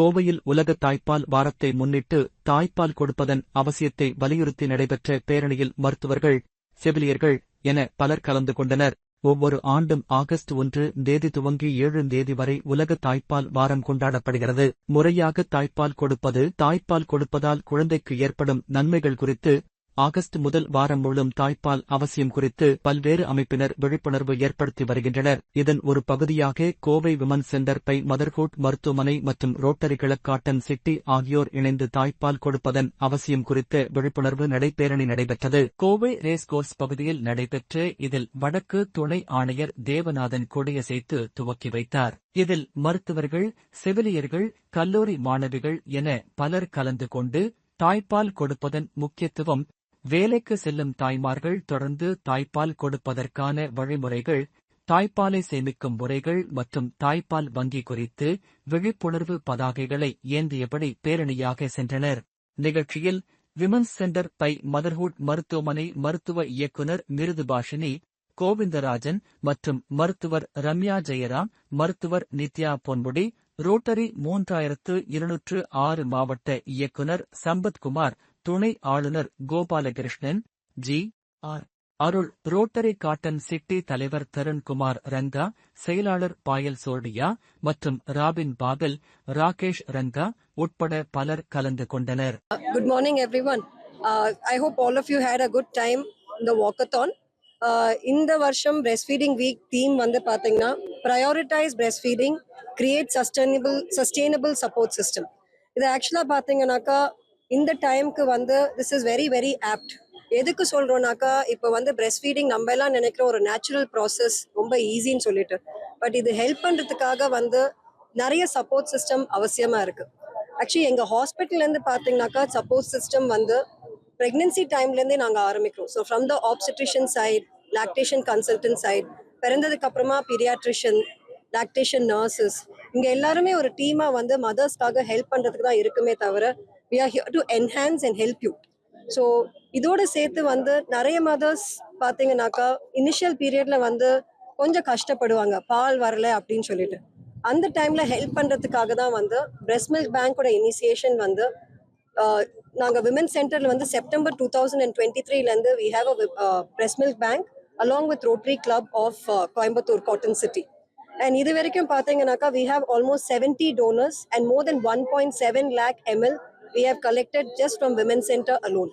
கோவையில் உலக தாய்ப்பால் வாரத்தை முன்னிட்டு தாய்ப்பால் கொடுப்பதன் அவசியத்தை வலியுறுத்தி நடைபெற்ற பேரணியில் மருத்துவர்கள் செவிலியர்கள் என பலர் கலந்து கொண்டனர். ஒவ்வொரு ஆண்டும் ஆகஸ்ட் ஒன்று தேதி துவங்கி ஏழு தேதி வரை உலக தாய்ப்பால் வாரம் கொண்டாடப்படுகிறது. முறையாக தாய்ப்பால் கொடுப்பது தாய்ப்பால் கொடுப்பதால் குழந்தைக்கு ஏற்படும் நன்மைகள் குறித்து ஆகஸ்ட் முதல் வாரம் முழும் தாய்ப்பால் அவசியம் குறித்து பல்வேறு அமைப்பினர் விழிப்புணர்வு ஏற்படுத்தி வருகின்றனர். இதன் ஒரு பகுதியாக Kovai women centre by motherhood மருத்துவமனை மற்றும் ரோட்டரி கிழக்காட்டன் சிட்டி ஆகியோர் இணைந்து தாய்ப்பால் கொடுப்பதன் அவசியம் குறித்து விழிப்புணர்வு நடைபேரணி நடைபெற்றது. கோவை ரேஸ்கோர்ஸ் பகுதியில் நடைபெற்று இதில் வடக்கு துணை ஆணையர் தேவநாதன் கொடியசைத்து துவக்கி வைத்தார். இதில் மருத்துவர்கள் செவிலியர்கள் கல்லூரி மாணவிகள் என பலர் கலந்து கொண்டு தாய்ப்பால் கொடுப்பதன் முக்கியத்துவம் வேலைக்கு செல்லும் தாய்மார்கள் தொடர்ந்து தாய்ப்பால் கொடுப்பதற்கான வழிமுறைகள் தாய்ப்பாலை சேமிக்கும் முறைகள் மற்றும் தாய்ப்பால் வங்கி குறித்து விழிப்புணர்வு பதாகைகளை ஏந்தியபடி பேரணியாக சென்றனர். நிகழ்ச்சியில் விமன்ஸ் சென்டர் பை மதர்ஹுட் மருத்துவமனை மருத்துவ இயக்குநர் மிருதுபாஷினி கோவிந்தராஜன் மற்றும் மருத்துவர் ரம்யா ஜெயராம் மருத்துவர் நித்யா பொன்முடி ரோட்டரி மூன்றாயிரத்து இருநூற்று ஆறு மாவட்ட இயக்குநர் சம்பத்குமார் துணை ஆளுநர் Gopalakrishnan G R Arul Rotary cotton city தலைவர் தருண்குமார் ரங்கா செயலாளர் பாயல் சோடியா மற்றும் ராபின் பாபல் ராகேஷ் ரங்கா உட்பட பலர் கலந்து கொண்டனர் good morning everyone I hope all of you had a good time இந்த வாக்கத்தான் இந்த வருஷம் பிரெஸ்ட் ஃபீடிங் வீக் தீம் வந்து பார்த்தீங்கன்னா prioritise breast feeding create sustainable sustainable support system இது ஆக்சுவலாக பார்த்தீங்கன்னாக்கா இந்த டைம்க்கு வந்து this is very very apt எதுக்கு சொல்றோம்னாக்கா இப்போ வந்து பிரெஸ்ட் ஃபீடிங் நம்ம எல்லாம் நினைக்கிற ஒரு நேச்சுரல் ப்ராசஸ் ரொம்ப ஈஸின்னு சொல்லிட்டு. பட் இது ஹெல்ப் பண்ணுறதுக்காக வந்து நிறைய சப்போர்ட் சிஸ்டம் அவசியமா இருக்கு. ஆக்சுவலி எங்க ஹாஸ்பிட்டல்ல இருந்து சப்போர்ட் சிஸ்டம் வந்து ப்ரெக்னென்சி டைம்லேருந்தே நாங்கள் ஆரம்பிக்கிறோம். So from the obstetrician side lactation consultant side பிறந்ததுக்கு அப்புறமா பீரியாட்ரிஷியன் லாக்டேஷன் நர்சஸ் இங்கே எல்லாருமே ஒரு டீமாக வந்து மதர்ஸ்க்காக ஹெல்ப் பண்றதுக்கு தான் இருக்குமே தவிர we are here to enhance and help you so இதோட சேர்த்து வந்து நிறைய மதர்ஸ் பார்த்தீங்கன்னாக்கா இனிஷியல் பீரியட்ல வந்து கொஞ்சம் கஷ்டப்படுவாங்க. பால் வரல அப்படின்னு சொல்லிட்டு. அந்த டைம்ல ஹெல்ப் பண்றதுக்காக தான் வந்து பிரெஸ்ட் மில்க் பேங்கோட இனிஷியேஷன் வந்து நாங்கள் நாங்க விமன் சென்டர்ல வந்து September two thousand and twenty த்ரீலேருந்து we have a breast milk bank along with Rotary club of Coimbatore cotton city and இது வரைக்கும் பார்த்தீங்கன்னாக்கா we have almost seventy donors and more than one point seven lakh ML we have collected just from women centre alone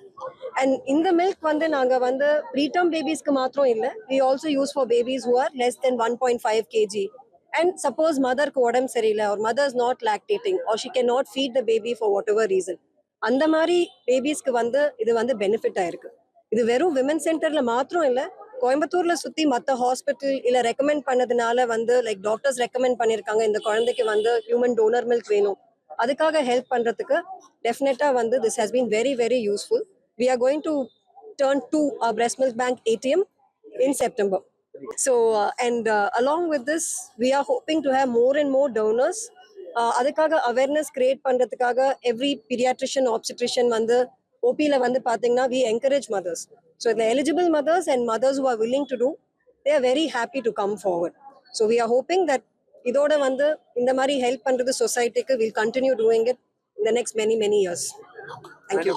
and இந்த milk வந்து நாங்கள் வந்து preterm பேபிஸ்க்கு மாத்திரம் இல்லை. We also use for babies who are less than one point five KG and suppose மதருக்கு உடம்பு சரியில்லை ஒரு mothers not lactating or she can not feed the baby for whatever reason அந்த மாதிரி பேபிஸ்க்கு வந்து இது வந்து பெனிஃபிட் ஆயிருக்கு. இது வெறும் விமன் சென்டர்ல மாத்திரம் இல்ல. கோயம்புத்தூர்ல சுத்தி மத்த ஹாஸ்பிட்டல் இல்ல ரெக்கமெண்ட் பண்ணதுனால வந்து லைக் டாக்டர்ஸ் ரெக்கமெண்ட் பண்ணிருக்காங்க. இந்த குழந்தைக்கு வந்து ஹியூமன் டோனர் மில்க் வேணும். அதுக்காக ஹெல்ப் பண்றதுக்கு டெஃபினட்டா வந்து this has been very very useful we are going to turn to breast milk bank ATM in September So, uh, and uh, along with this, we are hoping to have more and more donors. Uh, அதுக்காக awareness create பண்றதுக்காக every paediatrician obstetrician வந்து ஓபியில் வந்து பார்த்தீங்கன்னா we encourage mothers so இந்த eligible mothers and mothers who are willing to do they are very happy to come forward so we are hoping that இதோட வந்து இந்த மாதிரி ஹெல்ப் பண்றது சொசைட்டிக்கு வில் கண்டினியூ டூயிங் இட் இந்த next many many years thank you